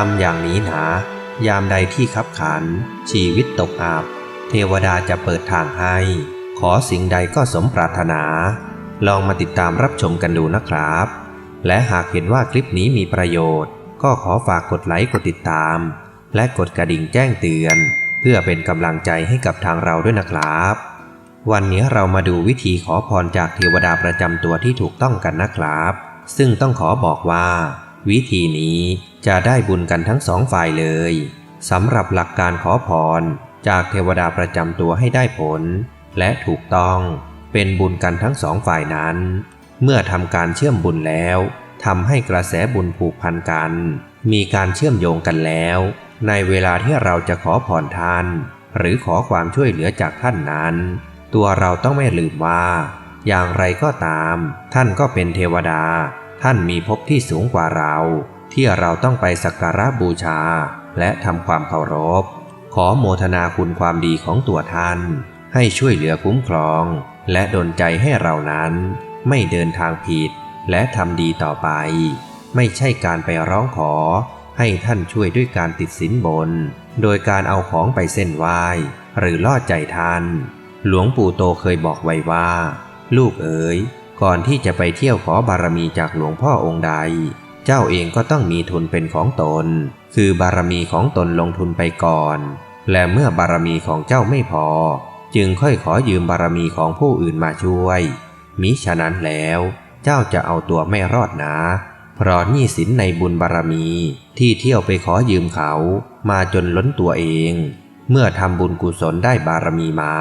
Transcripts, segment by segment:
ทำอย่างนี้หนา ยามใดที่ขับขัน ชีวิตตกอับเทวดาจะเปิดทางให้ ขอสิ่งใดก็สมปรารถนา ลองมาติดตามรับชมกันดูนะครับ และหากเห็นว่าคลิปนี้มีประโยชน์ ก็ขอฝากกดไลค์กดติดตาม และกดกระดิ่งแจ้งเตือน เพื่อเป็นกำลังใจให้กับทางเราด้วยนะครับ วันนี้เรามาดูวิธีขอพรจากเทวดาประจำตัวที่ถูกต้องกันนะครับ ซึ่งต้องขอบอกว่า วิธีนี้ จะได้บุญกันทั้งสองฝ่ายเลยสำหรับหลักการขอพรจากเทวดาประจำตัวให้ได้ผล และถูกต้องเป็นบุญกันทั้งสองฝ่ายนั้น เมื่อทำการเชื่อมบุญแล้วทำให้กระแสบุญผูกพันกัน มีการเชื่อมโยงกันแล้ว ในเวลาที่เราจะขอพรท่าน หรือขอความช่วยเหลือจากท่านนั้น ตัวเราต้องไม่ลืมว่า อย่างไรก็ตาม ท่านก็เป็นเทวดา ท่านมีภพที่สูงกว่าเรา ที่เราต้องไปสักการะบูชา และทำความเคารพ ขอโมทนาคุณความดีของตัวท่าน ให้ช่วยเหลือคุ้มครอง และดลใจให้เรานั้น ไม่เดินทางผิด และทำดีต่อไป ไม่ใช่การไปร้องขอ ให้ท่านช่วยด้วยการติดสินบน โดยการเอาของไปเส้นไหว้หรือล่อใจท่าน หลวงปู่โตเคยบอกไว้ว่า ลูกเอ๋ยก่อนที่จะไปเที่ยวขอบารมีจากหลวงพ่อองค์ใด เจ้าเองก็ต้องมีทุนเป็นของตน คือบารมีของตนลงทุนไปก่อน และเมื่อบารมีของเจ้าไม่พอ จึงค่อยขอยืมบารมีของผู้อื่นมาช่วย มิฉะนั้นแล้วเจ้าจะเอาตัวไม่รอดนะเพราะหนี้สินในบุญบารมี ที่เที่ยวไปขอยืมเขา มาจนล้นตัวเอง เมื่อทำบุญกุศลได้บารมีมา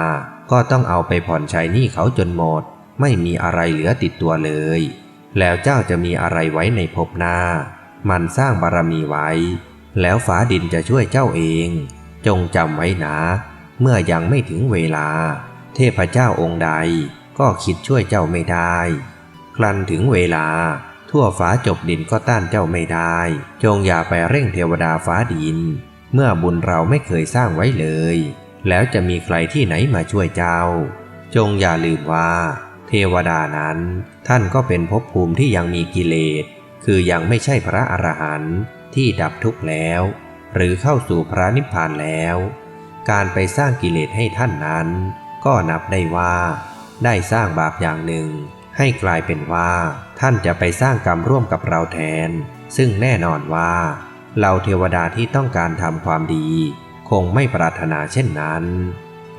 ก็ต้องเอาไปผ่อนใช้หนี้เขาจนหมด ไม่มีอะไรเหลือติดตัวเลย แล้วเจ้าจะมีอะไรไว้ในภพหน้า มันสร้างบารมีไว้ แล้วฟ้าดินจะช่วยเจ้าเอง จงจำไว้นะ เมื่อยังไม่ถึงเวลา เทพเจ้าองค์ใดก็คิดช่วยเจ้าไม่ได้คลันถึงเวลา ทั่วฟ้าจบดินก็ต้านเจ้าไม่ได้ จงอย่าไปเร่งเทวดาฟ้าดิน เมื่อบุญเราไม่เคยสร้างไว้เลย แล้วจะมีใครที่ไหนมาช่วยเจ้า จงอย่าลืมว่า เทวดานั้น ท่านก็เป็นภพภูมิที่ยังมีกิเลส คือยังไม่ใช่พระอรหันต์ที่ดับทุกข์แล้ว หรือเข้าสู่พระนิพพานแล้ว การไปสร้างกิเลสให้ท่านนั้น ก็นับได้ว่า ได้สร้างบาปอย่างหนึ่ง ให้กลายเป็นว่า ท่านจะไปสร้างกรรมร่วมกับเราแทน ซึ่งแน่นอนว่าเราเทวดาที่ต้องการทำความดี คงไม่ปรารถนาเช่นนั้น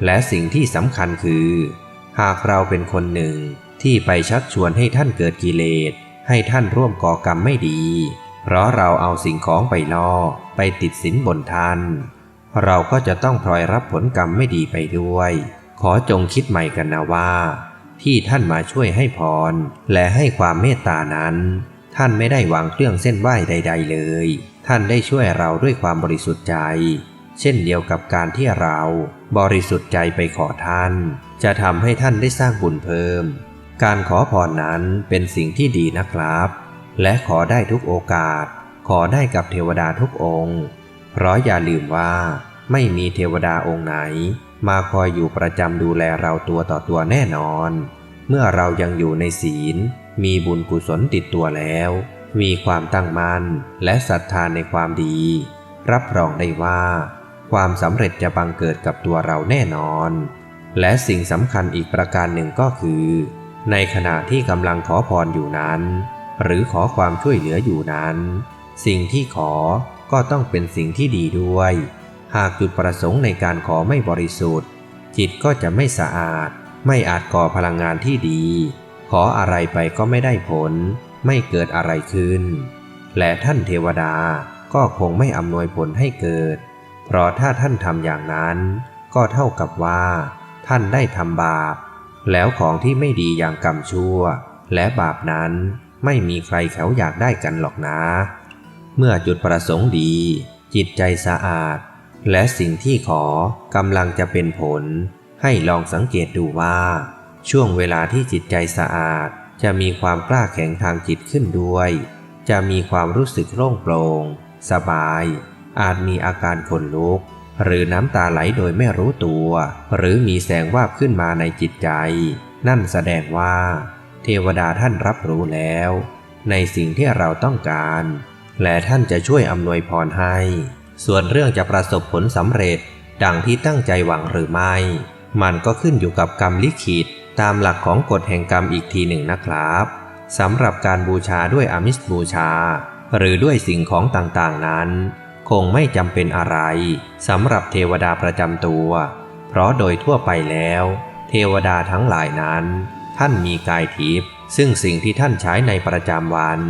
และสิ่งที่สำคัญคือ หากเราเป็นคนหนึ่งที่ไปชักชวนให้ท่านเกิดกิเลส ให้ท่านร่วมก่อกรรมไม่ดี เพราะเราเอาสิ่งของไปล่อไปติดสินบนท่าน เราก็จะต้องพลอยรับผลกรรมไม่ดีไปด้วย ขอจงคิดใหม่กันนะว่า ที่ท่านมาช่วยให้พร และให้ความเมตตานั้น ท่านไม่ได้หวังเครื่องเส้นไหว้ใด ๆ เลย ท่านได้ช่วยเราด้วยความบริสุทธิ์ใจ เช่นเดียวกับการที่เราบริสุทธิ์ใจไปขอท่าน จะทำให้ท่านได้สร้างบุญเพิ่ม การขอพรนั้นเป็นสิ่งที่ดีนะครับ และขอได้ทุกโอกาส ขอได้กับเทวดาทุกองค์ เพราะอย่าลืมว่า ไม่มีเทวดาองค์ไหน มาคอยอยู่ประจำดูแลเราตัวต่อตัวแน่นอน เมื่อเรายังอยู่ในศีล มีบุญกุศลติดตัวแล้ว มีความตั้งมั่นและศรัทธาในความดี รับรองได้ว่า ความสำเร็จจะบังเกิดกับตัวเราแน่นอน และสิ่งสำคัญอีกประการหนึ่งก็คือ ในขณะที่กำลังขอพรอยู่นั้น หรือขอความช่วยเหลืออยู่นั้น สิ่งที่ขอก็ต้องเป็นสิ่งที่ดีด้วย หากจุดประสงค์ในการขอไม่บริสุทธิ์ จิตก็จะไม่สะอาด ไม่อาจก่อพลังงานที่ดี ขออะไรไปก็ไม่ได้ผล ไม่เกิดอะไรขึ้น และท่านเทวดาก็คงไม่อำนวยผลให้เกิด เพราะถ้าท่านทำอย่างนั้น ก็เท่ากับว่า ท่านได้ทำบาป แล้วของที่ไม่ดีอย่างกรรมชั่ว และบาปนั้นไม่มีใครเขาอยากได้กันหรอกนะ เมื่อจุดประสงค์ดี จิตใจสะอาด และสิ่งที่ขอกำลังจะเป็นผล ให้ลองสังเกตดูว่า ช่วงเวลาที่จิตใจสะอาด จะมีความกล้าแข็งทางจิตขึ้นด้วย จะมีความรู้สึกโล่งโปร่งสบาย อาจมีอาการขนลุก หรือน้ำตาไหลโดยไม่รู้ตัว หรือมีแสงวาบขึ้นมาในจิตใจ นั่นแสดงว่า เทวดาท่านรับรู้แล้ว ในสิ่งที่เราต้องการ และท่านจะช่วยอำนวยพรให้ ส่วนเรื่องจะประสบผลสำเร็จ ดังที่ตั้งใจหวังหรือไม่ มันก็ขึ้นอยู่กับกรรมลิขิตตามหลักของกฎแห่งกรรมอีกทีหนึ่งนะครับสำหรับการบูชาด้วยอามิสบูชา หรือด้วยสิ่งของต่างๆนั้น คงไม่จำเป็นอะไรสำหรับเทวดาประจำตัว เพราะโดยทั่วไปแล้ว เทวดาทั้งหลายนั้น ท่านมีกายทิพย์ซึ่งสิ่งที่ท่านใช้ในประจำวัน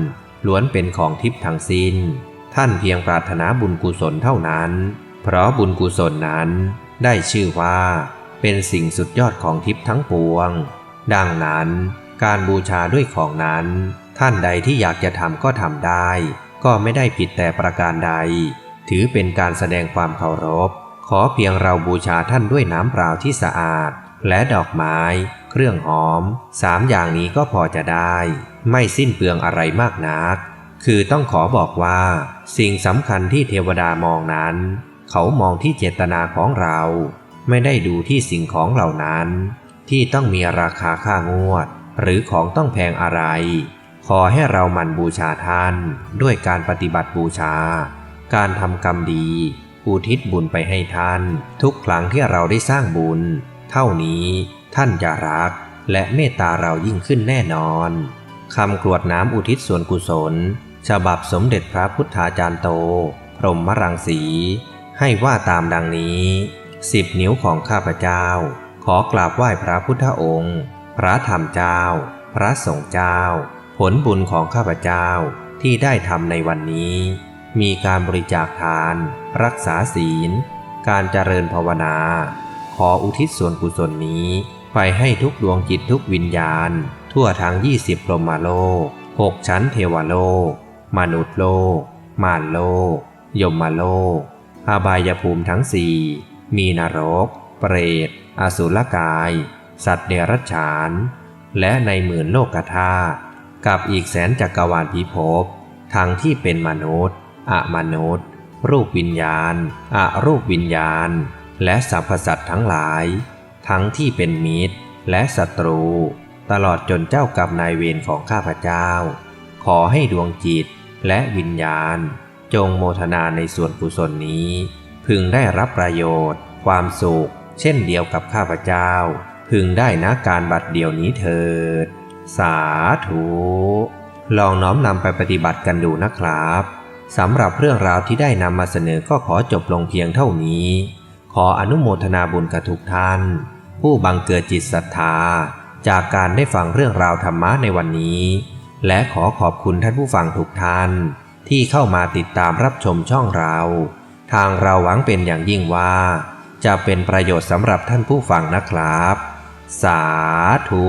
ล้วนเป็นของทิพย์ทั้งสิ้น ท่านเพียงปรารถนาบุญกุศลเท่านั้น เพราะบุญกุศลนั้น ได้ชื่อว่า เป็นสิ่งสุดยอดของทิพย์ทั้งปวง ดังนั้นการบูชาด้วยของนั้น ท่านใดที่อยากจะทำก็ทำได้ ก็ไม่ได้ผิดแต่ประการใด ถือเป็นการแสดงความเคารพ ขอเพียงเราบูชาท่านด้วยน้ำเปล่าที่สะอาด และดอกไม้ เครื่องหอมสามอย่างนี้ก็พอจะได้ ไม่สิ้นเปลืองอะไรมากนัก คือต้องขอบอกว่า สิ่งสำคัญที่เทวดามองนั้น เขามองที่เจตนาของเรา ไม่ได้ดูที่สิ่งของเหล่านั้น ที่ต้องมีราคาค่างวด หรือของต้องแพงอะไร ขอให้เรามันบูชาท่าน ด้วยการปฏิบัติบูชา การทำกรรมดี อุทิศบุญไปให้ท่าน ทุกครั้งที่เราได้สร้างบุญ เท่านี้ท่านจะรัก และเมตตาเรายิ่งขึ้นแน่นอนคำกรวดน้ำอุทิศส่วนกุศล ฉบับสมเด็จพระพุทธาจารย์โต พรหมรังสี ให้ว่าตามดังนี้สิบนิ้วของข้าพเจ้า ขอกราบไหว้พระพุทธองค์ พระธรรมเจ้า พระสงฆ์เจ้า ผลบุญของข้าพเจ้าที่ได้ทำในวันนี้ มีการบริจาคทาน รักษาศีล การเจริญภาวนา ขออุทิศส่วนกุศลนี้ ไปให้ทุกดวงจิตทุกวิญญาณ ทั่วทั้ง 20พรหมโลกหกชั้นเทวโลก มนุษย์โลก มารโลก ยมโลก อบายภูมิทั้งสี่มีนรก เปรต อสุรกาย สัตว์เดรัจฉาน และในหมื่นโลกธาตุกับอีกแสนจักรวาลพิภพ ทั้งที่เป็นมนุษย์ อมนุษย์ รูปวิญญาณอรูปวิญญาณ และสรรพสัตว์ทั้งหลาย ทั้งที่เป็นมิตร และศัตรู ตลอดจนเจ้ากรรมนายเวรของข้าพเจ้า ขอให้ดวงจิตและวิญญาณ จงโมทนาในส่วนกุศลนี้ พึงได้รับประโยชน์ ความสุข เช่นเดียวกับข้าพเจ้า พึงได้นะการบัดเดียวนี้เถิด สาธุลองน้อมนำไปปฏิบัติกันดูนะครับ สำหรับเรื่องราวที่ได้นำมาเสนอก็ขอจบลงเพียงเท่านี้ ขออนุโมทนาบุญกับทุกท่าน ผู้บังเกิดจิตศรัทธา จากการได้ฟังเรื่องราวธรรมะในวันนี้ และขอขอบคุณท่านผู้ฟังทุกท่าน ที่เข้ามาติดตามรับชมช่องเรา ทางเราหวังเป็นอย่างยิ่งว่า จะเป็นประโยชน์สำหรับท่านผู้ฟังนะครับ สาธุ